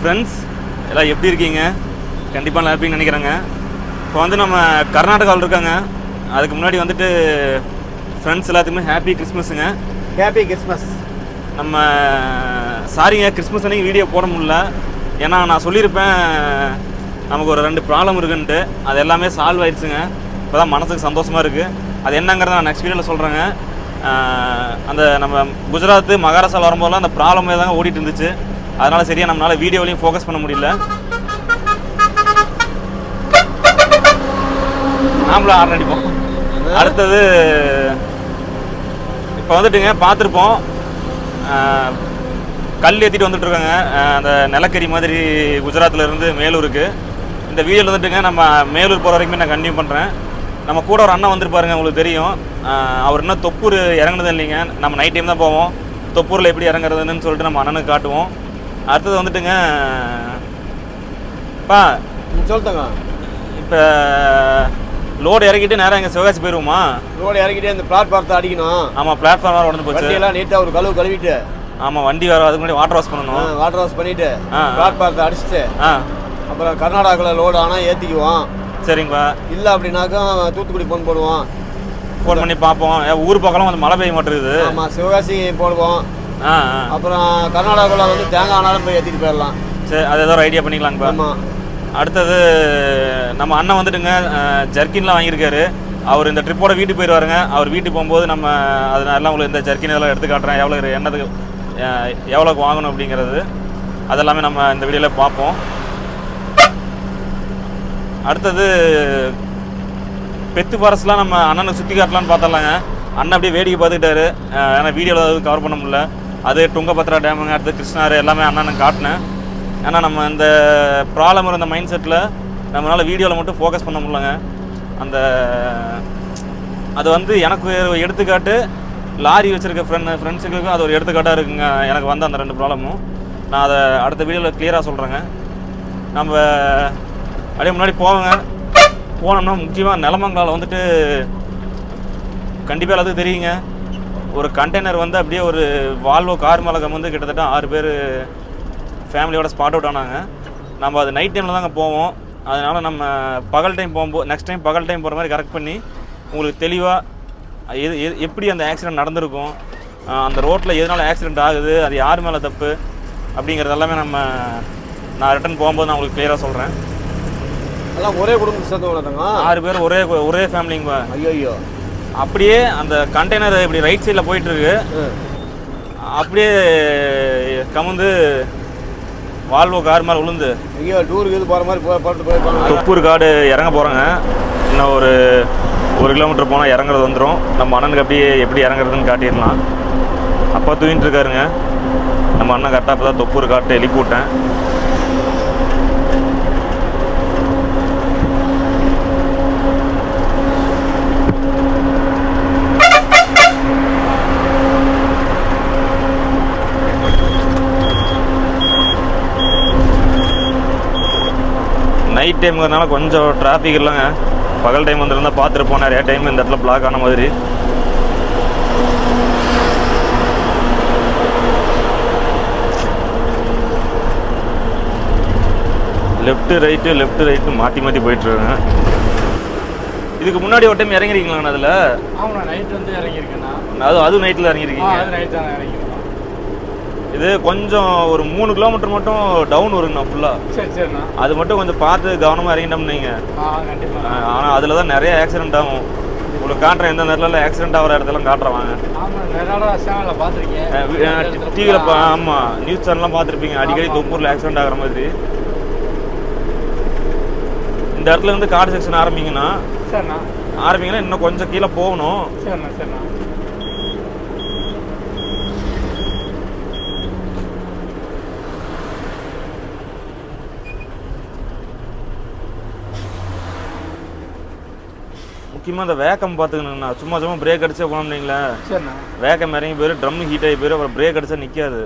Friends எல்லாம் எப்படி இருக்கீங்க? கண்டிப்பாக நல்லா இருப்பீங்கன்னு நினைக்கிறேங்க. இப்போ வந்து நம்ம கர்நாடகாவில் இருக்காங்க. அதுக்கு முன்னாடி வந்துட்டு ஃப்ரெண்ட்ஸ் எல்லாத்துக்குமே ஹாப்பி கிறிஸ்மஸுங்க ஹேப்பி கிறிஸ்மஸ் நம்ம சாரிங்க கிறிஸ்மஸ் அன்னைக்கு வீடியோ போட முடியல. ஏன்னா நான் சொல்லியிருப்பேன் நமக்கு ஒரு ரெண்டு ப்ராப்ளம் இருக்குன்ட்டு. அது எல்லாமே சால்வ் ஆயிடுச்சுங்க. இப்போ தான் மனசுக்கு சந்தோஷமாக இருக்குது அது என்னங்கிறத நான் நெக்ஸ்ட் வீடியோவில் சொல்கிறேங்க அந்த நம்ம குஜராத் மகாராஷ்டிரா வரும்போதெல்லாம் அந்த ப்ராப்ளமே தாங்க ஓடிட்டு இருந்துச்சு. அதனால சரியாக நம்மளால் வீடியோலையும் ஃபோக்கஸ் பண்ண முடியல. நாமளும் ஆர்டர் அடிப்போம். அடுத்தது இப்போ வந்துட்டுங்க பார்த்துருப்போம். கல் ஏற்றிட்டு வந்துட்டுருக்காங்க. அந்த நிலக்கரி மாதிரி குஜராத்தில் இருந்து மேலூருக்கு. இந்த வீடியோவில் வந்துட்டுங்க நம்ம மேலூர் போகிற வரைக்குமே நான் கண்டினியூ பண்ணுறேன் நம்ம கூட ஒரு அண்ணன் வந்திருப்பாருங்க உங்களுக்கு தெரியும். அவர் இன்னும் தொப்பூர் இறங்குனது இல்லைங்க. நம்ம நைட் டைம் தான் போவோம். தொப்பூரில் எப்படி இறங்குறதுன்னு சொல்லிட்டு நம்ம அண்ணனுக்கு காட்டுவோம். அடுத்தது வந்துட்டுங்க பா சொல்லுங்க. இப்போ லோடு இறக்கிட்டு நேராக எங்கள் சிவகாசி போயிடுவோமா ரோடு இறக்கிட்டே இந்த பிளாட்பாரத்தை அடிக்கணும். ஆமாம் பிளாட்ஃபார்ம் வேறு உடனே போச்சு. வண்டியெல்லாம் நீட்டாக ஒரு கழுவு கழுவிட்டு. ஆமாம் வண்டி வேறு அதுக்கு முன்னாடி வாட்டர் வாஷ் பண்ணணும். வாட்டர் வாஷ் ஆ. பிளாட்பாரத்தை அடிச்சுட்டு அப்புறம் கர்நாடகாவில் லோடு ஆனால் ஏற்றிக்குவோம் சரிங்கப்பா. இல்லை அப்படின்னாக்கா தூத்துக்குடி ஃபோன் போடுவோம். ஃபோன் பண்ணி பார்ப்போம். ஊர் பக்கம்லாம் வந்து மழை பெய்ய மாட்டேங்குது. ஆமாம் சிவகாசி போடுவோம். அப்புறம் கர்நாடகாவில் வந்து தேங்காய் ஆனாலும் போய் ஏற்றிட்டு போயிடலாம். சரி அது ஏதோ ஒரு ஐடியா பண்ணிக்கலாங்கப்பா ஆமாம் அடுத்தது நம்ம அண்ணன் வந்துட்டுங்க ஜர்க்கின்லாம் வாங்கியிருக்காரு. அவர் இந்த ட்ரிப்போட வீட்டுக்கு போயிடுவாருங்க அவர் வீட்டுக்கு போகும்போது நம்ம அதனால உங்களுக்கு இந்த ஜர்க்கின் இதெல்லாம் எடுத்து காட்டுறேன். எவ்வளோ என்னதுக்கு எவ்வளோக்கு வாங்கணும் அப்படிங்கிறது. அதெல்லாமே நம்ம இந்த வீடியோவில் பார்ப்போம். அடுத்தது பெத்து ஃபாரஸ்ட்லாம் நம்ம அண்ணனை சுற்றி காட்டலான்னு பார்த்தலாங்க அண்ணன் அப்படியே வேடிக்கை பார்த்துக்கிட்டாரு. ஏன்னா வீடியோவில் கவர் பண்ண முடியல. அது துங்கபத்ரா டேமுங்க அடுத்து கிருஷ்ணாறு எல்லாமே அண்ணனுக்கு காட்டினேன். ஏன்னா நம்ம இந்த ப்ராப்ளம் இருந்த மைண்ட் செட்டில் நம்மளால் வீடியோவில் மட்டும் ஃபோக்கஸ் பண்ண முடியலங்க. அந்த அது வந்து எனக்கு ஒரு எடுத்துக்காட்டு லாரி வச்சுருக்க ஃப்ரெண்ட் ஃப்ரெண்ட்ஸுக்கும் அது ஒரு எடுத்துக்காட்டாக இருக்குங்க. எனக்கு வந்த அந்த ரெண்டு ப்ராப்ளமும் நான் அதை அடுத்த வீடியோவில் கிளியராக சொல்கிறேங்க நம்ம அப்படியே முன்னாடி போவோங்க. போனோம்னா முக்கியமாக நிலமங்களால் வந்துட்டு கண்டிப்பாக எல்லாத்துக்கும் தெரியுங்க. ஒரு கண்டெய்னர் வந்து அப்படியே ஒரு வால்வோ கார் மேலே கமந்து கிட்டத்தட்ட ஆறு பேர் ஃபேமிலியோட ஸ்பாட் அவுட் ஆனாங்க. நம்ம அது நைட் டைமில் தாங்க போவோம். அதனால் நம்ம பகல் டைம் போகும்போது நெக்ஸ்ட் டைம் பகல் டைம் போகிற மாதிரி கரெக்ட் பண்ணி உங்களுக்கு தெளிவாக எது எப்படி அந்த ஆக்சிடென்ட் நடந்திருக்கும் அந்த ரோட்டில் எதனால ஆக்சிடென்ட் ஆகுது அது யார் மேலே தப்பு அப்படிங்கிறது எல்லாமே நம்ம நான் ரிட்டர்ன் போகும்போது நான் உங்களுக்கு கிளியராக சொல்கிறேன் எல்லாம் ஒரே குடும்பத்தை சேர்ந்து தங்க ஆறு பேர் ஒரே ஒரே ஃபேமிலிங்க ஐயோ ஐயோ அப்படியே அந்த கண்டெய்னர் இப்படி ரைட் சைடில் போயிட்டு இருக்கு அப்படியே கமுந்து வால்வோ கார் மேலே விழுந்து ஐயோ டூருக்கு இது போகிற மாதிரி போட்டு தொப்பூர் காடு இறங்க போகிறோங்க இன்னும் ஒரு ஒரு கிலோமீட்டர் போனால் இறங்குறது வந்துடும் நம்ம அண்ணனுக்கு அப்படியே எப்படி இறங்குறதுன்னு காட்டிடலாம். அப்பா தூங்கிட்டு இருக்காருங்க. நம்ம அண்ணன் கரெக்டாக இப்போ தான் தொப்பூர் காட்டு எழுப்பி விட்டேன். நைட் டைம்ங்கிறதுனால கொஞ்சம் டிராஃபிக் இல்லைங்க. பகல் டைம் வந்திருந்தா பார்த்துருப்போம் நிறைய டைம் இந்த இடத்துல பிளாக் ஆன மாதிரி. லெஃப்ட் ரைட்டு லெஃப்ட் ரைட்டு மாற்றி மாற்றி போயிட்டுருக்காங்க. இதுக்கு முன்னாடி ஒரு டைம் இறங்கிருக்கீங்களா அதில்? ஆமாண்ணா நைட் வந்து இறங்கியிருக்கேண்ணா. அது அதுவும் நைட்டில் ஆ இறங்கிருக்கீங்க. அது நைட் தான் இறங்கியிருக்கேன். இது கொஞ்சம் ஒரு மூணு கிலோமீட்டர் மட்டும் டவுன் வருங்கண்ணா ஃபுல்லாக சரி சரிண்ணா. அது மட்டும் கொஞ்சம் பார்த்து கவனமாக இறங்கிட்டோம்னு நீங்கள் ஆனால் அதில் தான் நிறைய ஆக்சிடென்ட் ஆகும். உங்களுக்கு காட்டுறேன் எந்த நேரத்தில் ஆக்சிடென்ட் ஆகிற இடத்தெல்லாம் காட்டுறேன் வாங்க. ஆமாம் நிறைய நாளாக சேனலில் பார்த்துருக்கேன் டிவியில் ஆமாம் நியூஸ் சேனல்லாம் பார்த்துருப்பீங்க. அடிக்கடி தொப்பூரில் ஆக்சிடென்ட் ஆகிற மாதிரி. இந்த இடத்துல இருந்து காடு செக்ஷன் ஆரம்பிங்கன்னா ஆரம்பிங்கன்னா இன்னும் கொஞ்சம் கீழே போகணும். சரிண்ணா சரிண்ணா. முக்கியமாக இந்த வேக்கம் பார்த்துக்கணுங்கண்ணா. சும்மா சும்மா பிரேக் அடிச்சே போனோம்னீங்களே. சரிண்ணா. வேக்கம் இறங்கி போயிரு ட்ரம் ஹீட் ஆகி போயிரு அப்புறம் பிரேக் அடிச்சா நிற்காது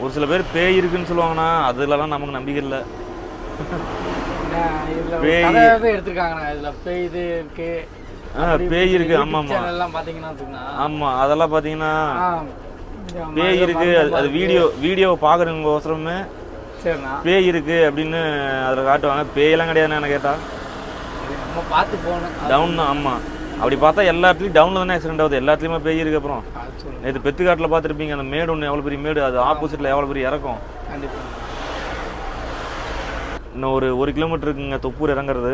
ஒரு சில பேர் பேய் இருக்குன்னு சொல்லுவாங்கண்ணா. அதுலலாம் நமக்கு நம்பிக்கை இல்லை. பேய். எடுத்திருக்காங்கண்ணா. இதுல பேய் இது இருக்கு. ஆ பேய் இருக்கு. ஆமாம் சேனல் எல்லாம் பாத்தீங்கன்னா. ஆமாம் அதெல்லாம் இந்த பேய் இருக்கு. அது வீடியோ வீடியோ பார்க்குறவங்க அவசரமே பேய் இருக்கு அப்படின்னு அதில் காட்டுவாங்க. பேயெல்லாம் கிடையாதுன்னு என்ன நம்ம பார்த்து போகணும். டவுன் தான் ஆமாம் அப்படி பார்த்தா எல்லா இடத்துலையும் டவுனில் தானே ஆக்சிடென்ட் ஆகுது. எல்லா இடத்துலையுமே பேய் இருக்கு அப்புறம். நேற்று பெத்துக்காட்டில் பார்த்துருப்பீங்க அந்த மேடு ஒன்று எவ்வளோ பெரிய மேடு? அது ஆப்போசிட்டில் எவ்வளோ பெரிய இறக்கும்? இன்னும் ஒரு ஒரு கிலோமீட்டர் இருக்குங்க தொப்பூர் இறங்குறது.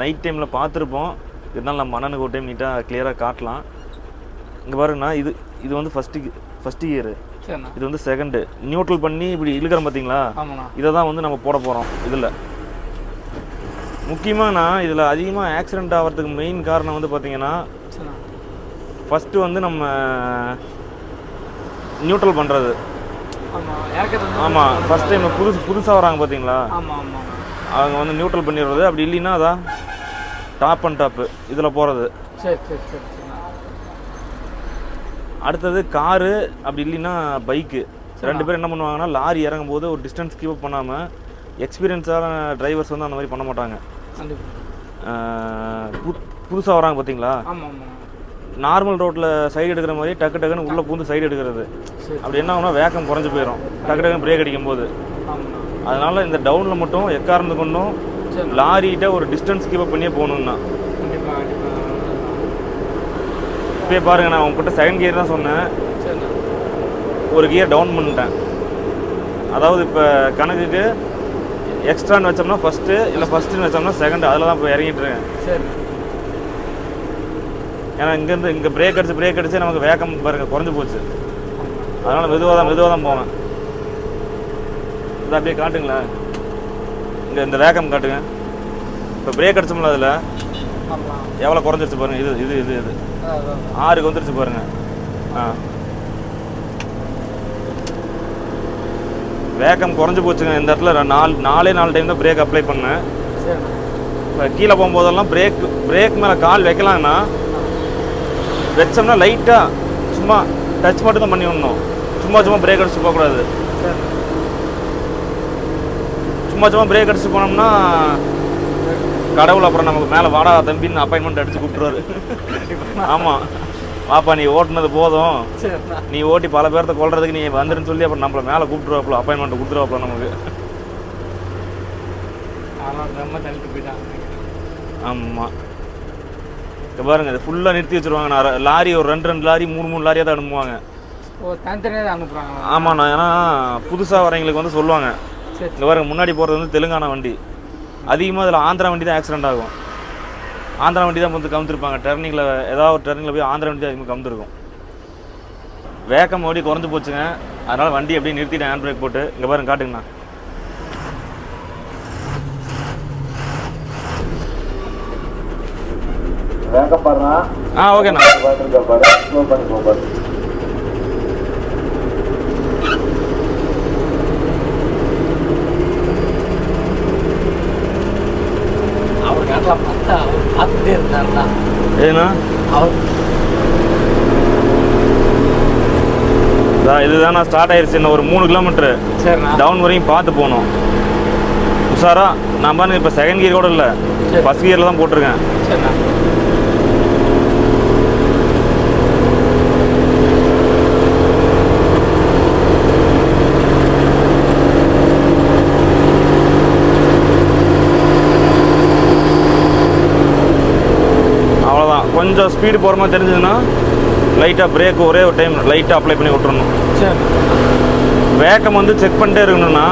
நைட் டைமில் பார்த்துருப்போம். இருந்தாலும் நம்ம அண்ணனுக்கு ஒரு டைம் நீட்டாக கிளியராக காட்டலாம். இங்கே பாருங்கண்ணா இது இது வந்து ஃபஸ்ட்டு ஃபஸ்ட் இயரு இது வந்து செகண்டு நியூட்ரல் பண்ணி இப்படி இழுக்கிறோம் பார்த்தீங்களா இதை தான் வந்து நம்ம போட போகிறோம் இதில். முக்கியமாகண்ணா இதில் அதிகமாக ஆக்சிடென்ட் ஆகிறதுக்கு மெயின் காரணம் வந்து பார்த்தீங்கன்னா ஃபஸ்ட்டு வந்து நம்ம நியூட்ரல் பண்ணுறது ஆமாம் ஃபஸ்ட் டைம் புதுசு புதுசாக வராங்க பார்த்தீங்களா அவங்க வந்து நியூட்ரல் பண்ணிடுறது. அப்படி இல்லைன்னா அதான் டாப் அண்ட் டாப்பு இதில் போகிறது சரி சரி சரி சரிண்ணா அடுத்தது காரு அப்படி இல்லைன்னா பைக்கு ரெண்டு பேரும் என்ன பண்ணுவாங்கன்னா லாரி இறங்கும் போது ஒரு டிஸ்டன்ஸ் கீப் அப் பண்ணாமல் எக்ஸ்பீரியன்ஸான டிரைவர்ஸ் வந்து அந்த மாதிரி பண்ண மாட்டாங்க. புதுசாக வராங்க பார்த்தீங்களா நார்மல் ரோட்டில் சைடு எடுக்கிற மாதிரி டக்கு டக்குன்னு உள்ளே பூந்து சைடு எடுக்கிறது. அப்படி என்ன ஆகும்னா வேகம் குறைஞ்சு போயிடும் டக்கு டக்குன்னு பிரேக் அடிக்கும் போது அதனால இந்த டவுனில் மட்டும் எக்காரணத்து கொண்டும் லாரிகிட்ட ஒரு டிஸ்டன்ஸ் கீப் அப் பண்ணியே போகணுன்னா இப்போயே பாருங்க நான் உங்ககிட்ட செகண்ட் கியர் தான் சொன்னேன். ஒரு கியர் டவுன் பண்ணிட்டேன். அதாவது இப்போ கணக்குக்கு எக்ஸ்ட்ரான்னு வச்சோம்னா ஃபஸ்ட்டு இல்லை ஃபஸ்ட்டுன்னு வச்சோம்னா செகண்ட் அதில் தான் இப்போ இறங்கிட்டு இருக்கேன். சரி. ஏன்னா இங்கேருந்து இங்கே பிரேக் அடிச்சு பிரேக் அடிச்சு நமக்கு வேகம் பாருங்க குறைஞ்சு போச்சு. அதனால் மெதுவாக தான் மெதுவாக தான் போவேன். இது அப்படியே காட்டுங்களேன். இங்கே இந்த வேகம் காட்டுங்க. இப்போ பிரேக் அடிச்சோம்ல அதில். எவ்வளோ குறைஞ்சிருச்சு பாருங்க. இது இது இது இது. ஆறுக்கு வந்துருச்சு பாருங்க. ஆ. வேகம் குறைஞ்சு போச்சுங்க. இந்த இடத்துல நாலு நாலே நாலு டைம் தான் பிரேக் அப்ளை பண்ணேன். இப்போ கீழே போகும்போதெல்லாம் பிரேக் பிரேக் மேலே கால் வைக்கலாங்கன்னா வச்சோம்னா லைட்டாக சும்மா டச் மட்டும் தான் பண்ணி விடணும். சும்மா சும்மா பிரேக் அடிச்சு போகக்கூடாது. சும்மா பிரேக் அடிச்சு போனோம்னா கடவுள் அப்புறம் நமக்கு மேலே வாடா தம்பின்னு அப்பாயின்மெண்ட் அடிச்சு கூப்பிட்டுருவாரு. ஆமாம் வாப்பா நீ ஓட்டுனது போதும். நீ ஓட்டி பல பேர்த்த கொல்றதுக்கு நீ வந்துருன்னு சொல்லி அப்புறம் நம்மள மேலே கூப்பிட்டுருவாப்புல அப்பாயின்மெண்ட் கொடுத்துருவாப்புல நமக்கு. ஆமாம் இப்போ பாருங்க இது ஃபுல்லாக நிறுத்தி வச்சிருவாங்க. நான் லாரி ஒரு ரெண்டு ரெண்டு லாரி மூணு மூணு லாரியாக தான் அனுப்புவாங்க ஆமாண்ணா. ஏன்னா புதுசாக வரவங்களுக்கு வந்து சொல்லுவாங்க. இங்கே பாருங்க முன்னாடி போகிறது வந்து தெலுங்கானா வண்டி. அதிகமாக இதில் ஆந்திரா வண்டி தான் ஆக்சிடென்ட் ஆகும். ஆந்திரா வண்டி தான் வந்து கவுந்துருப்பாங்க. டர்னிங்கில் ஏதாவது ஒரு டர்னிங்கில் போய் ஆந்திரா வண்டி தான் அதிகமாக கவுந்துருக்கும். வேகம் ஓடி குறைஞ்சு போச்சுங்க. அதனால் வண்டி அப்படியே நிறுத்திட்டேன் ஹேண்ட் பிரேக் போட்டு. இங்கே பாருங்க காட்டுங்கண்ணா. ஆ ஓகேண்ணா பாருங்க பாரு ஸ்லோ பண்ணி போ பாரு அவர் கேட்டலாம் பார்த்தா அவர் பார்த்துட்டே இருந்தாருண்ணா அவர் இதுதான் நான் ஸ்டார்ட் ஆயிருச்சு இன்னும் ஒரு மூணு கிலோமீட்டர் சரிண்ணா. டவுன் வரையும் பார்த்து போகணும். உஷாரா நான் பாருங்க இப்போ செகண்ட் கியர் கூட இல்லை. ஃபஸ்ட் கியரில் தான் போட்டிருக்கேன். சரிண்ணா அவ்வளோதான் கொஞ்சம் ஸ்பீடு போகிற மாதிரி தெரிஞ்சதுன்னா லைட்டாக பிரேக் ஒரே ஒரு டைம் லைட்டாக அப்ளை பண்ணி விட்டுறணும். சரிண்ணா வேக்கம் வந்து செக் பண்ணிட்டே இருக்கணும்னா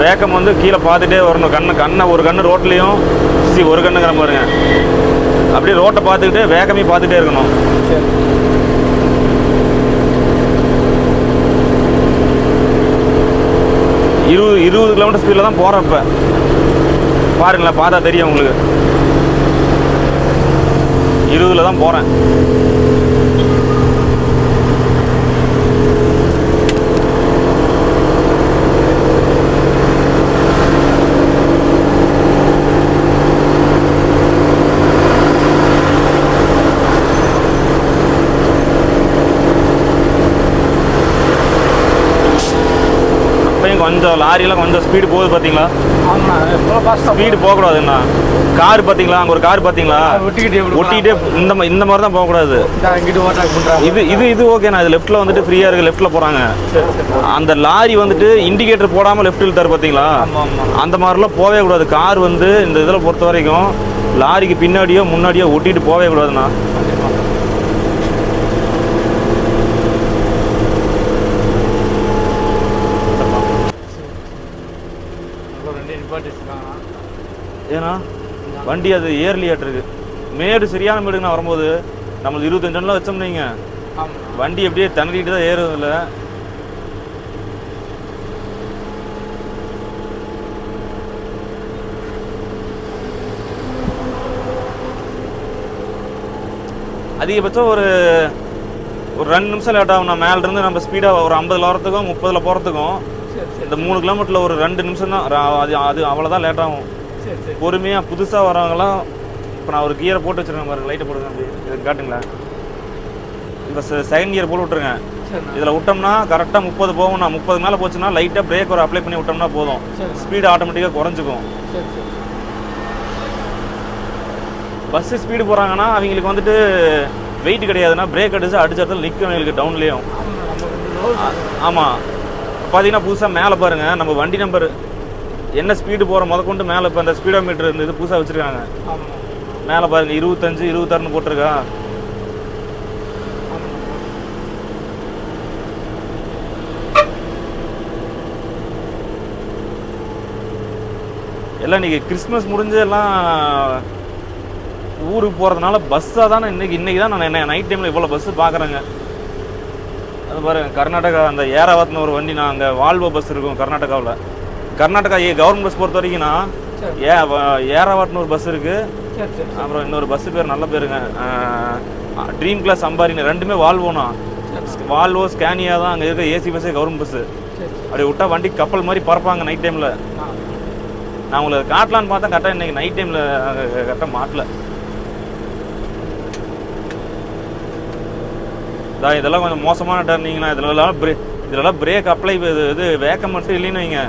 வேக்கம் வந்து கீழே பார்த்துட்டே வரணும். கண்ணை கண்ணை ஒரு கண்ணு ரோட்லேயும் சி ஒரு கண்ணுங்கிற பாருங்க. அப்படியே ரோட்டை பார்த்துக்கிட்டே வேகமே பார்த்துட்டே இருக்கணும். சரி. இருபது இருபது கிலோமீட்டர் ஸ்பீடில் தான் போகிறேன் இப்போ. பாருங்களேன் பார்த்தா தெரியும் உங்களுக்கு. இருபதில் தான் போகிறேன் கொஞ்சம் லாரியெல்லாம் கொஞ்சம் ஸ்பீடு போகுது பார்த்தீங்களா? ஸ்பீடு போகக்கூடாதுண்ணா. கார் பார்த்தீங்களா? அங்கே ஒரு கார் பார்த்தீங்களா? ஒட்டிக்கிட்டே இந்த மா- இந்த மாதிரி தான் போகக்கூடாது. இது இது இது ஓகேண்ணா இது லெஃப்ட்டில் வந்துட்டு ஃப்ரீயாக இருக்குது லெஃப்ட்டில் போகிறாங்க அந்த லாரி வந்துட்டு இண்டிகேட்டர் போடாமல் லெஃப்ட் இழுத்தாரு பார்த்தீங்களா? அந்த மாதிரிலாம் போகவே கூடாது. கார் வந்து இந்த இதில் பொறுத்த வரைக்கும் லாரிக்கு பின்னாடியோ முன்னாடியோ ஒட்டிட்டு போகவே கூடாதுண்ணா ரெண்டு நிப்பாட்டி வச்சுருக்காங்க ஏன்னா வண்டி அது ஏர்லியாட்டு இருக்கு மேடு சரியான மேடுங்க நான் வரும்போது நம்மளுக்கு இருபத்தஞ்சு டன்லாம் ஆமாம் வண்டி அப்படியே தண்ணிட்டு தான் ஏறும் இல்லை அதிகபட்சம் ஒரு ஒரு ரெண்டு நிமிஷம் லேட் ஆகும் நான் மேலேருந்து நம்ம ஸ்பீடாக ஒரு ஐம்பதுல வரத்துக்கும் முப்பதில் போகிறதுக்கும் இந்த மூணு கிலோமீட்டரில் ஒரு ரெண்டு நிமிஷம் தான் அது அது அவ்வளோதான் லேட் ஆகும். பொறுமையாக புதுசாக வரவங்களாம் இப்போ நான் ஒரு கியரை போட்டு வச்சுருக்கேன் பாருங்க லைட்டை போடுங்க அப்படி. இது காட்டுங்களேன் இப்போ செகண்ட் கியர் போட்டு விட்ருங்க இதில் விட்டோம்னா கரெக்டாக முப்பது போகும் நான் முப்பது மேலே போச்சுன்னா லைட்டாக பிரேக் ஒரு அப்ளை பண்ணி விட்டோம்னா போதும். ஸ்பீடு ஆட்டோமேட்டிக்காக குறைஞ்சிக்கும். பஸ்ஸு ஸ்பீடு போகிறாங்கன்னா அவங்களுக்கு வந்துட்டு வெயிட் கிடையாதுன்னா பிரேக் அடிச்சு அடிச்ச இடத்துல நிற்கும் அவங்களுக்கு டவுன்லேயும் ஆமாம் பார்த்தீங்கன்னா புதுசாக மேலே பாருங்கள் நம்ம வண்டி நம்பர் என்ன ஸ்பீடு போகிற முதற்கொண்டு மேலே இப்போ அந்த ஸ்பீடோ மீட்டர் இருந்தது புதுசாக வச்சுருக்காங்க. மேலே பாருங்க இருபத்தஞ்சு இருபத்தாறுன்னு போட்டிருக்கா. எல்லாம் இன்னைக்கு கிறிஸ்மஸ் முடிஞ்சு எல்லாம் ஊருக்கு போகிறதுனால பஸ்ஸாக தானே இன்னைக்கு இன்னைக்கு தான் நான் என்ன நைட் டைமில் இவ்வளோ பஸ்ஸு பார்க்குறேங்க அது பாருங்க கர்நாடகா அந்த ஏராவத்னு ஒரு வண்டி நான் அங்கே வால்வோ பஸ் இருக்கும் கர்நாடகாவில். கர்நாடகா ஏ கவர்மெண்ட் பஸ் பொறுத்த வரைக்கும்னா. ஏ ஏராவட்னு ஒரு பஸ் சரி அப்புறம் இன்னொரு பஸ் பேர் நல்ல பேருங்க. ட்ரீம் கிளாஸ் அம்பாரின்னு ரெண்டுமே வால்வோனா. வால்வோ ஸ்கேனியா தான் அங்கே இருக்க ஏசி பஸ்ஸே கவர்மெண்ட் பஸ்ஸு அப்படி விட்டா வண்டி கப்பல் மாதிரி பறப்பாங்க நைட் டைமில் நான் உங்களுக்கு காட்டலான்னு பார்த்தா கரெக்டாக இன்னைக்கு நைட் டைமில் கரெக்டாக மாட்டல. இதான் இதெல்லாம் கொஞ்சம் மோசமான டர்னிங்னா இதுலலாம் பிரே இதுலலாம் பிரேக் அப்ளை இது வேக்கம் மட்டும் இல்லைன்னு வைங்க.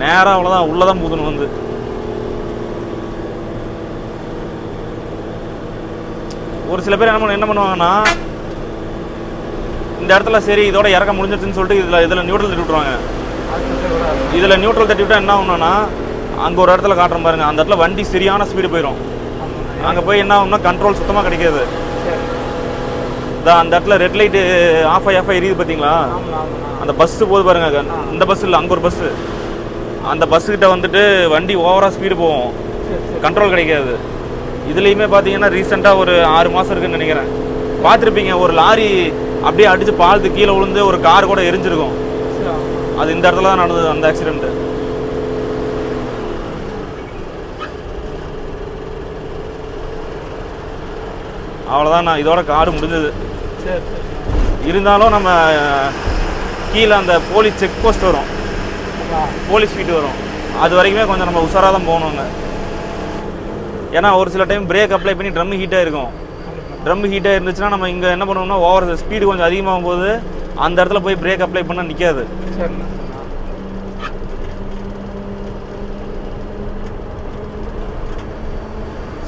நேராக அவ்வளோதான் உள்ளே தான் வந்து ஒரு சில பேர் என்ன என்ன பண்ணுவாங்கன்னா இந்த இடத்துல சரி இதோட இறக்க முடிஞ்சிருச்சுன்னு சொல்லிட்டு இதில் இதில் நியூட்ரல் தட்டி விட்ருவாங்க சொல்லக்கூடாது இதில் நியூட்ரல் தட்டி விட்டா என்ன ஆகும்னா அங்கே ஒரு இடத்துல காட்டுறேன் பாருங்க அந்த இடத்துல வண்டி சரியான ஸ்பீடு போயிடும் அங்கே போய் என்ன ஆகும்னா கண்ட்ரோல் சுத்தமாக கிடைக்காது. அந்த இடத்துல ரெட் லைட்டு ஆஃப் ஆகி ஆஃப் ஆகி எரியுது பார்த்தீங்களா அந்த பஸ்ஸு போகுது பாருங்க இந்த பஸ் இல்லை அங்கே ஒரு பஸ்ஸு அந்த பஸ்ஸுக்கிட்ட வந்துட்டு வண்டி ஓவராக ஸ்பீடு போகும். கண்ட்ரோல் கிடைக்காது. இதுலேயுமே பார்த்தீங்கன்னா ரீசெண்டாக ஒரு ஆறு மாதம் இருக்குன்னு நினைக்கிறேன். பார்த்துருப்பீங்க ஒரு லாரி அப்படியே அடித்து பாலத்து கீழே விழுந்து ஒரு கார் கூட எரிஞ்சிருக்கும். அது இந்த இடத்துல தான் நடந்தது அந்த ஆக்சிடென்ட் அவ்வளோதான் நான் இதோட காடு முடிஞ்சது. இருந்தாலும் நம்ம கீழே அந்த போலீஸ் செக் போஸ்ட் வரும். போலீஸ் ஃபீட் வரும். அது வரைக்குமே கொஞ்சம் நம்ம உஷாராக தான் போகணுங்க ஏன்னா ஒரு சில டைம் பிரேக் அப்ளை பண்ணி ட்ரம் ஹீட்டாக இருக்கும். ட்ரம் ஹீட்டாக இருந்துச்சுன்னா நம்ம இங்கே என்ன பண்ணுவோம்னா ஓவர் ஸ்பீடு கொஞ்சம் அதிகமாகும் போது அந்த இடத்துல போய் பிரேக் அப்ளை பண்ணால் நிற்காது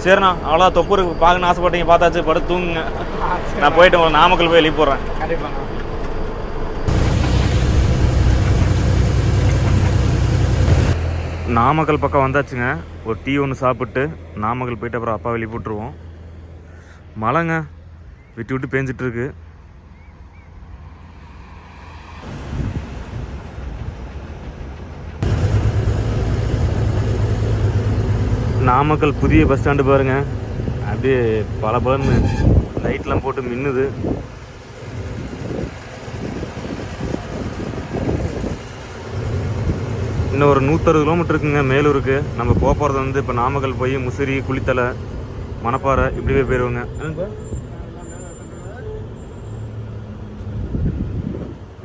சரிண்ணா அவ்வளோ தொப்பூருக்கு பார்க்கணும்னு ஆசைப்பட்டீங்க பார்த்தாச்சு படுத்து தூங்குங்க. நான் போயிட்டு நாமக்கல் போய் எழுப்பி போடுறேன். நாமக்கல் பக்கம் வந்தாச்சுங்க. ஒரு டீ ஒன்று சாப்பிட்டு நாமக்கல் போயிட்டு அப்புறம் அப்பா வெளியே போட்டுருவோம். மழைங்க. விட்டு விட்டு பேஞ்சிட்ருக்கு நாமக்கல் புதிய பஸ் ஸ்டாண்டு பாருங்க. அப்படியே பல பலன்னு லைட்லாம் போட்டு மின்னுது. இன்னும் ஒரு நூற்றறுபது கிலோமீட்டர் இருக்குங்க மேலூருக்கு. நம்ம போக போகிறது வந்து இப்போ நாமக்கல் போய் முசிறி குளித்தலை மணப்பாறை இப்படி போய் போயிடுவோங்க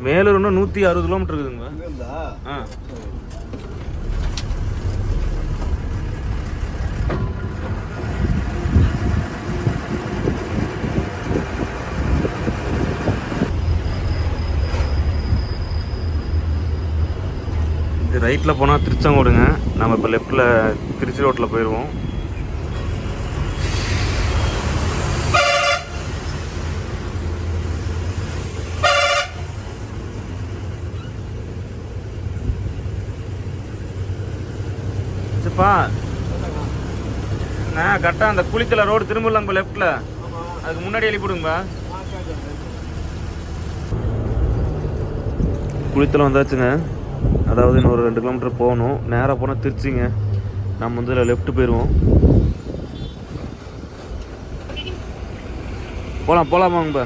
மேலூர் இன்னும் நூற்றி அறுபது கிலோமீட்டர் இருக்குதுங்க. ஆ. ரைட்டில் போனால் திருச்செங்கோடுங்க. நம்ம இப்போ லெஃப்ட்டில் திருச்சி ரோட்டில் போயிடுவோம் சரிப்பா நான் கரெக்டாக அந்த குளித்தில் ரோடு திரும்பலாங்க லெஃப்ட்டில் அதுக்கு முன்னாடி எழுப்பிடுங்கப்பா விடுங்கப்பா வந்தாச்சுங்க. அதாவது இன்னொரு ரெண்டு கிலோமீட்டர் போகணும். நேராக போனால் திருச்சிங்க. நம்ம வந்து இதில் லெஃப்ட் போயிடுவோம் போகலாம் போகலாமாங்கப்பா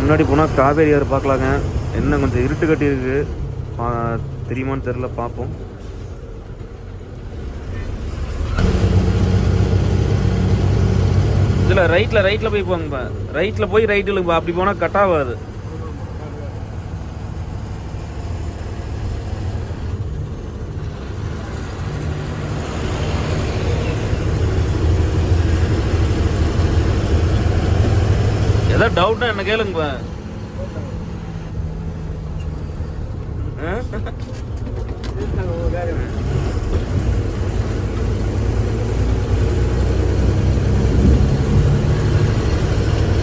முன்னாடி போனால் காவேரி ஆறு பார்க்கலாங்க. என்ன கொஞ்சம் இருட்டு கட்டி இருக்கு. பா- தெரியுமான்னு தெரில பார்ப்போம். இதில் ரைட்டில் ரைட்டில் போய் போங்கப்பா. ரைட்டில் போய் ரைட்டில் அப்படி போனால் கட் ஆகாது. ஏதாவது டவுட்னா என்ன கேளுங்கப்பா ஆ?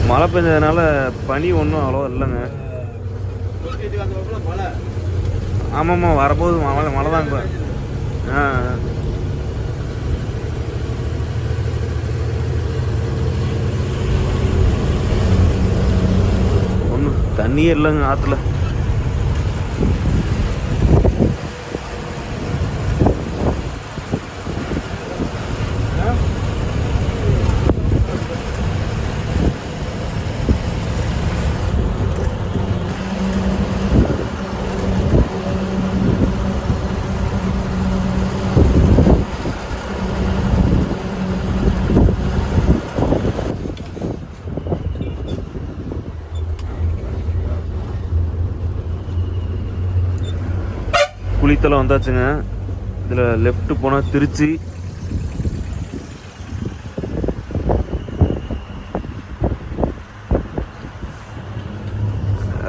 மழை பெஞ்சதுனால பனி ஒன்றும் அவ்வளோ இல்லைங்க. ஆமாம்மா வரப்போது மழை மழை தான் ஆ ஒன்றும் தண்ணியே இல்லைங்க ஆற்றுல குளித்தலை வந்தாச்சுங்க. இதில் லெஃப்ட் போனால் திருச்சி.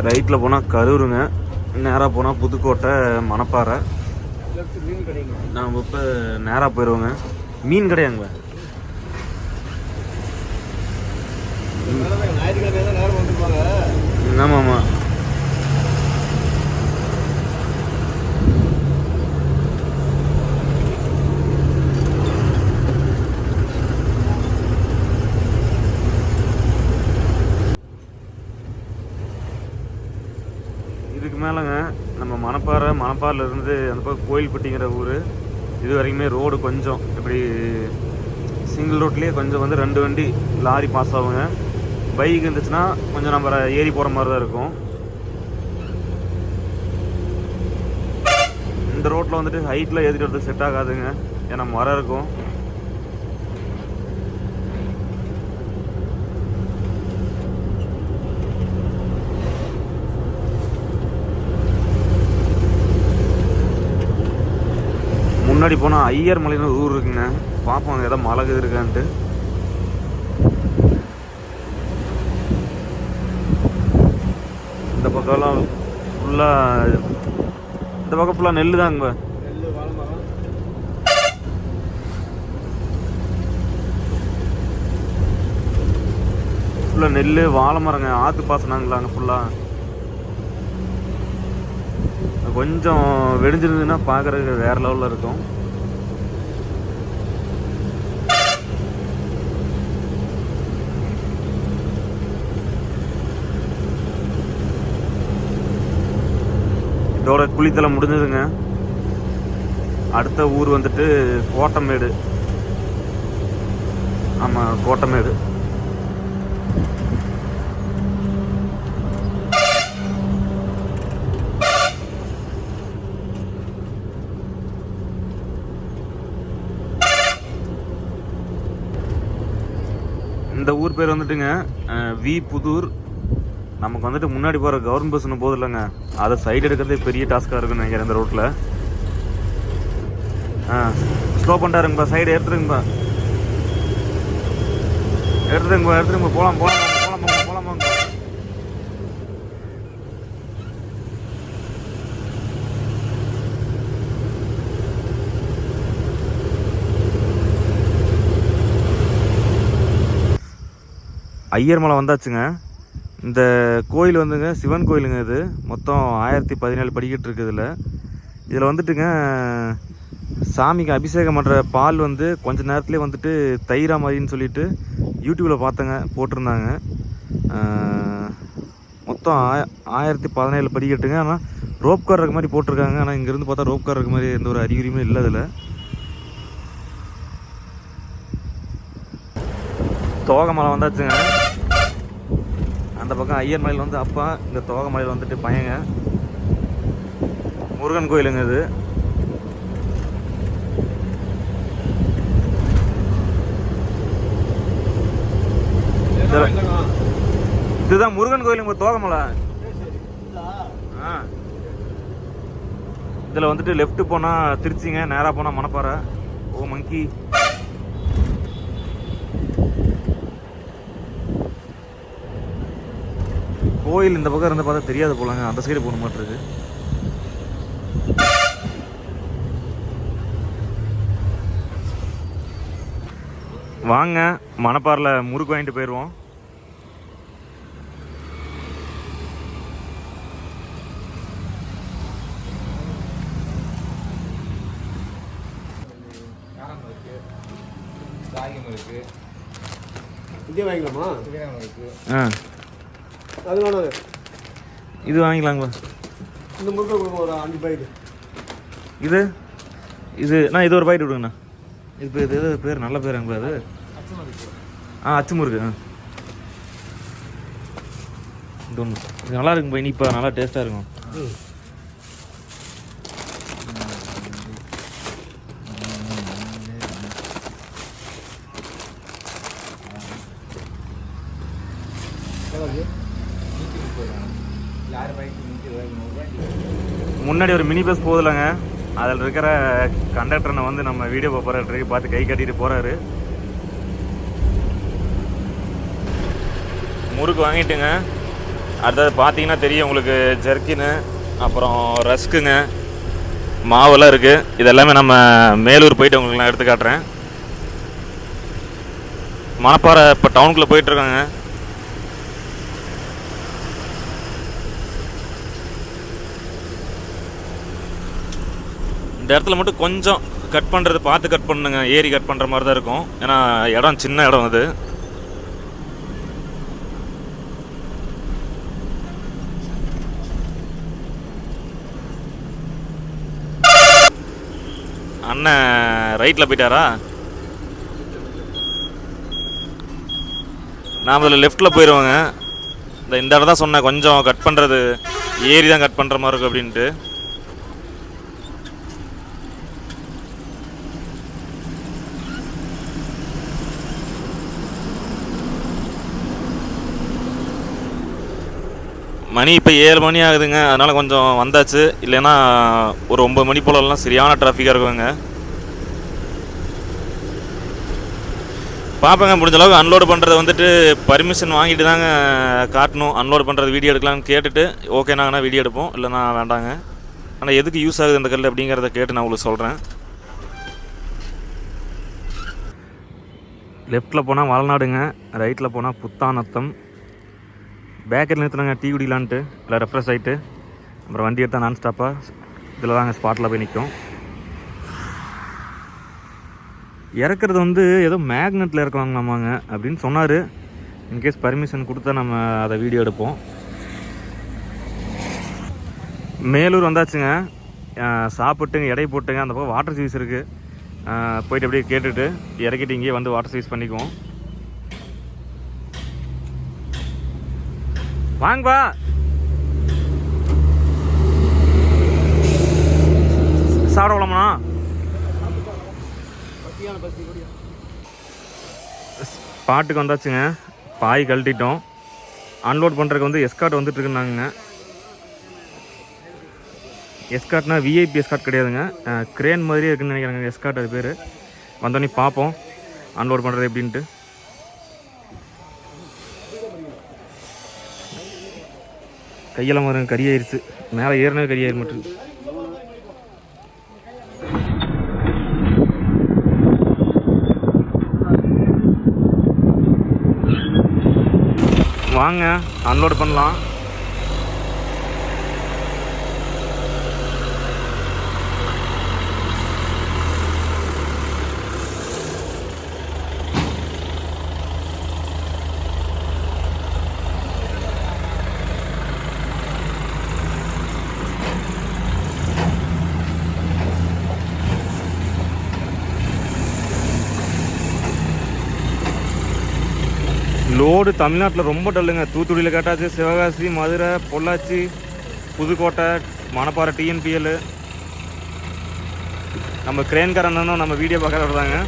ரைட்டில் போனால் கரூருங்க. நேராக போனால் புதுக்கோட்டை மணப்பாறை. நாம் இப்போ நேராக போயிடுவோங்க மீன் கிடையாங்க ஞாயிற்றுக்கிழமை தான் நேரம் வந்துருப்பாங்க ஆமாம் ஆமாம் இதுக்கு மேலேங்க நம்ம மணப்பாறை மணப்பாறையில் இருந்து அந்த பக்கம் கோயில்பட்டிங்கிற ஊர் இது வரைக்குமே ரோடு கொஞ்சம் இப்படி சிங்கிள் ரோட்லேயே கொஞ்சம் வந்து ரெண்டு வண்டி லாரி பாஸ் ஆகுங்க. பைக் இருந்துச்சுன்னா கொஞ்சம் நம்ம ஏறி போகிற மாதிரி தான் இருக்கும். இந்த ரோட்டில் வந்துட்டு ஹைட்டில் ஏற்றிட்டு வரது செட் ஆகாதுங்க. ஏன்னா மரம் இருக்கும். முன்னாடி போனால் ஐயர் மலைன்னு ஒரு ஊர் இருக்குங்க. பார்ப்போம் அங்கே மழை இருக்கான்ட்டு. இந்த பக்கம்லாம் ஃபுல்லாக இந்த பக்கம் ஃபுல்லாக நெல் தாங்க நெல் வாழை மரம் ஃபுல்லாக நெல் வாழை மரங்க ஆற்று பாசனாங்களாங்க ஃபுல்லாக கொஞ்சம் வெடிஞ்சிருந்ததுன்னா பார்க்குறதுக்கு வேற லெவலில் இருக்கும். இதோட குளித்தலை முடிஞ்சதுங்க. அடுத்த ஊர் வந்துட்டு கோட்டமேடு. ஆமாம் கோட்டமேடு. இந்த ஊர் பேர் வந்துட்டுங்க வி புதூர் நமக்கு வந்துட்டு முன்னாடி போகிற கவர்மெண்ட் பஸ் போதும் இல்லைங்க. அதை சைடு எடுக்கிறதே பெரிய டாஸ்க்காக இருக்குன்னு நினைக்கிறேன் இந்த ரோட்டில் ஆ ஸ்லோ பண்ணிட்டாருங்கப்பா சைடு எடுத்துருங்கப்பா எடுத்துருங்கப்பா எடுத்துருங்க போகலாம் போகலாம் போகலாம் போகலாம் போகலாம் போகலாம் ஐயர் மலை வந்தாச்சுங்க. இந்த கோயில் வந்துங்க சிவன் கோயிலுங்க இது. மொத்தம் ஆயிரத்தி பதினேழு படிக்கட்டு இருக்குது இதில். இதில் வந்துட்டுங்க சாமிக்கு அபிஷேகம் பண்ணுற பால் வந்து கொஞ்ச நேரத்துலேயே வந்துட்டு தயிரா மாதிரின்னு சொல்லிட்டு யூடியூப்பில் பார்த்தேங்க போட்டிருந்தாங்க. மொத்தம் ஆயிரத்தி பதினேழு படிக்கட்டுங்க. ஆனால் ரோப் கார் இருக்க மாதிரி போட்டிருக்காங்க. ஆனால் இங்கேருந்து பார்த்தா ரோப் கார் இருக்க மாதிரி எந்த ஒரு அறிகுறியுமே இல்லை இதில். தோகமலை வந்தாச்சுங்க. அந்த பக்கம் ஐயர் மலையில் வந்து அப்பா இந்த தோகமலையில் வந்துட்டு பையங்க. முருகன் கோயிலுங்க இது. இதுதான் முருகன் கோயிலுங்க தோகமலை ஆ. இதில் வந்துட்டு லெஃப்ட் போனால் திருச்சிங்க நேராக போனால் மணப்பாறை. ஓ மங்கி கோயில் இந்த பக்கம் இருந்து பார்த்தா தெரியாது போலங்க. அந்த சைடு போகணும் மாட்டிருக்கு வாங்க மணப்பாறையில் முறுக்கு வாங்கிட்டு போயிடுவோம் இதே வாங்கிக்கலாமா? ஆ. அது வேணாங்க இது வாங்கிக்கலாங்களா? இந்த முறுக்கை கொடுங்க ஒரு அஞ்சு பாக்கெட் இது? இது நான் இது ஒரு பாக்கெட் விடுங்கண்ணா இது பேர் இது எது பேர் நல்ல பேருங்களா அது? ஆ அச்சு முறுக்கு ஆ. இது ஒன்று இது நல்லா இருக்குங்க போய் இனிப்பா நல்லா டேஸ்ட்டாக இருக்கும். முன்னாடி ஒரு மினி பஸ் போகுதுலங்க அதில் இருக்கிற கண்டக்டரனை வந்து நம்ம வீடியோ பார்ப்பாரு பார்த்து கை கட்டிட்டு போகிறாரு முறுக்கு வாங்கிட்டுங்க. அடுத்தது பார்த்தீங்கன்னா தெரியும் உங்களுக்கு ஜெர்க்கின்னு அப்புறம் ரஸ்க்குங்க மாவெல்லாம் இருக்குது இதெல்லாமே நம்ம மேலூர் போயிட்டு உங்களுக்கு நான் எடுத்து காட்டுறேன். மணப்பாறை இப்போ டவுனுக்குள்ளே போயிட்டுருக்காங்க இடத்துல மட்டும் கொஞ்சம் கட் பண்ணுறது பார்த்து கட் பண்ணுங்க. ஏரி கட் பண்ணுற மாதிரி தான் இருக்கும். ஏன்னா இடம் சின்ன இடம் அது. அண்ணன் ரைட்டில் போயிட்டாரா? நான் அதில் லெஃப்ட்டில் போயிடுவோங்க இந்த இந்த இடம் தான் சொன்னேன். கொஞ்சம் கட் பண்ணுறது ஏரி தான் கட் பண்ணுற மாதிரி இருக்கும் அப்படின்ட்டு. மணி இப்போ ஏழு மணி ஆகுதுங்க. அதனால் கொஞ்சம் வந்தாச்சு. இல்லைன்னா ஒரு ஒம்பது மணி போலலாம் சரியான டிராஃபிக்காக இருக்குங்க. பார்ப்பேங்க முடிஞ்ச அளவுக்கு அன்லோடு பண்ணுறது வந்துட்டு பர்மிஷன் வாங்கிட்டு தாங்க காட்டணும். அன்லோடு பண்ணுறது வீடியோ எடுக்கலாம்னு கேட்டுட்டு ஓகேனாங்கன்னா வீடியோ எடுப்போம். இல்லைனா வேண்டாங்க. ஆனால் எதுக்கு யூஸ் ஆகுது இந்த கல் அப்படிங்கிறத கேட்டு நான் உங்களுக்கு சொல்கிறேன் லெஃப்ட்டில் போனால் வளநாடுங்க ரைட்டில் போனால் புத்தானத்தம். பேக்கரியில் நிறுத்துனாங்க டீ குடிக்கலான்ட்டு. இல்லை ரெஃப்ரெஷ் ஆகிட்டு அப்புறம் வண்டி எடுத்தால் நான் ஸ்டாப்பாக இதில் தாங்க ஸ்பாட்டில் போய் நிற்கும் இறக்குறது வந்து ஏதோ மேக்னெட்டில் இறக்கலாங்களாமாங்க அப்படின்னு சொன்னார். இன்கேஸ் பர்மிஷன் கொடுத்தா நம்ம அதை வீடியோ எடுப்போம். மேலூர் வந்தாச்சுங்க. சாப்பிட்டுங்க எடை போட்டுங்க. அந்த பக்கம் வாட்டர் சர்வீஸ் இருக்குது போயிட்டு அப்படியே கேட்டுட்டு இறக்கிட்டு இங்கேயே வந்து வாட்டர் சர்வீஸ் பண்ணிக்குவோம். வாங்கப்பா சாப்பிட போலாமா பாட்டுக்கு வந்தாச்சுங்க. பாய் கழட்டிட்டோம். அன்லோட் பண்ணுறதுக்கு வந்து எஸ்கார்ட் வந்துகிட்டுருக்குன்னாங்க எஸ்கார்ட்னா விஐபி எஸ்கார்ட் கிடையாதுங்க. க்ரேன் மாதிரியே இருக்குன்னு நினைக்கிறாங்க எஸ்கார்ட் அது பேர். வந்தோடனே பார்ப்போம். அன்லோட் பண்ணுறது எப்படின்ட்டு. கையெல்லாம் வரும் கரியாயிருச்சு மேலே ஏறினவே கரியாயிரு மட்டும். வாங்க அன்லோட் பண்ணலாம். லோடு தமிழ்நாட்டில் ரொம்ப டல்லுங்க. தூத்துக்குடியில் கேட்டாச்சு சிவகாசி மதுரை பொள்ளாச்சி புதுக்கோட்டை மணப்பாறை டிஎன்பிஎல் நம்ம கிரேன்காரன் நம்ம வீடியோ பார்க்குற வருதாங்க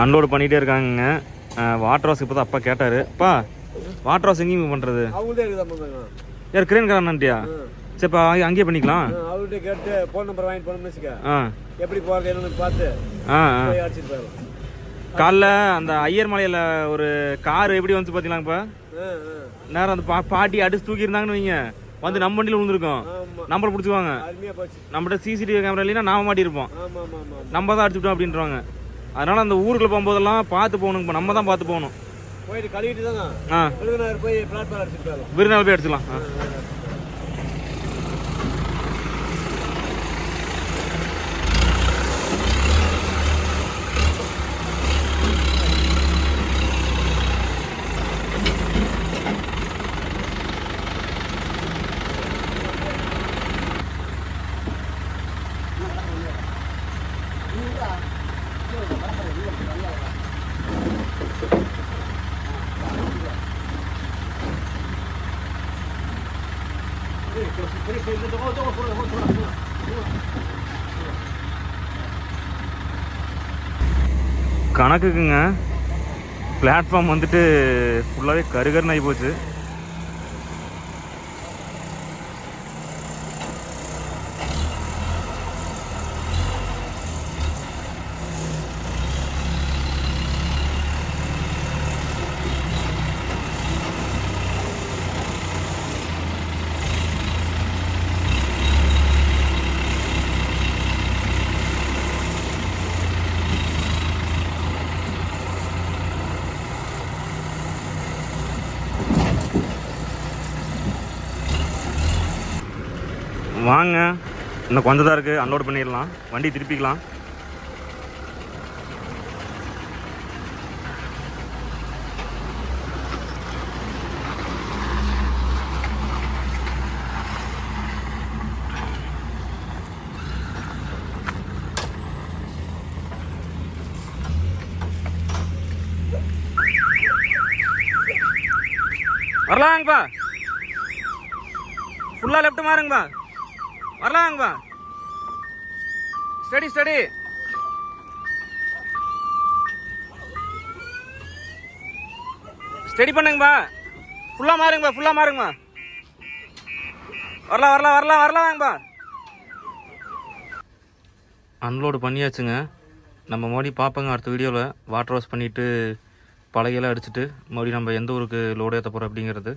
அன்லோடு பண்ணிகிட்டே இருக்காங்க வாட்டர் ஹவுஸ் இப்போ தான் அப்பா கேட்டார். அப்பா வாட்டர் ஹவுஸ் எங்கேயும் பண்ணுறது யார் கிரேன்காரன்ட்டியா சரிப்பா அங்கேயே பண்ணிக்கலாம். அவர்கிட்ட கேட்டு ஃபோன் நம்பர் வாங்கிட்டு போனோம்னு வச்சுக்க ஆ. எப்படி போகிறது என்னன்னு பார்த்து அடிச்சிட்டு போயிடலாம். காலைல அந்த ஐயர் மலையில் ஒரு கார் எப்படி வந்து பார்த்தீங்களா இப்போ? ஆ ஆ. நேரம் அந்த பா பாட்டி அடிச்சு தூக்கி இருந்தாங்கன்னு வைங்க. வந்து நம்ம வண்டியில் விழுந்திருக்கோம். நம்பர் பிடிச்சிக்குவாங்க. நம்மகிட்ட சிசிடிவி கேமரா இல்லைன்னா நாம மாட்டியிருப்போம். நம்ம தான் அடிச்சுட்டோம் அப்படின்றவாங்க அதனால அந்த ஊருக்குள்ள போகும்போதெல்லாம் பார்த்து போகணும் இப்போ. நம்ம தான் பார்த்து போகணும். போயிட்டு கழுவிட்டு தாங்க ஆ. விருதுநகர் போய் பிளாட்ஃபார்ம் அடிச்சிட்டு விருந்தாள் போய் அடிச்சுக்கலாம். கணக்குக்குங்க. பிளாட்ஃபார்ம் வந்துட்டு ஃபுல்லாகவே கருகருன்னு ஆகி போச்சு வாங்க இன்னும் கொஞ்சம் தான் இருக்குது அன்லோட் பண்ணிடலாம். வண்டி திருப்பிக்கலாம். வரலாங்கப்பா. ஃபுல்லாக லெஃப்ட் மாறுங்கப்பா. வரலாங்கப்பா. ஸ்டடி ஸ்டடி ஸ்டடி பண்ணுங்கப்பா ஃபுல்லாக மாறுங்கப்பா ஃபுல்லாக மாறுங்கம்மா. வரலாம் வரலாம் வரலாம் வரலாம் வாங்கப்பா அன்லோடு பண்ணியாச்சுங்க. நம்ம மறுபடியும் பார்ப்போங்க அடுத்த வீடியோவில். வாட்டர் வாஷ் பண்ணிவிட்டு பழகையெல்லாம் அடிச்சுட்டு மறுபடியும் நம்ம எந்த ஊருக்கு லோடு ஏற்ற போகிறோம் அப்படிங்கிறது.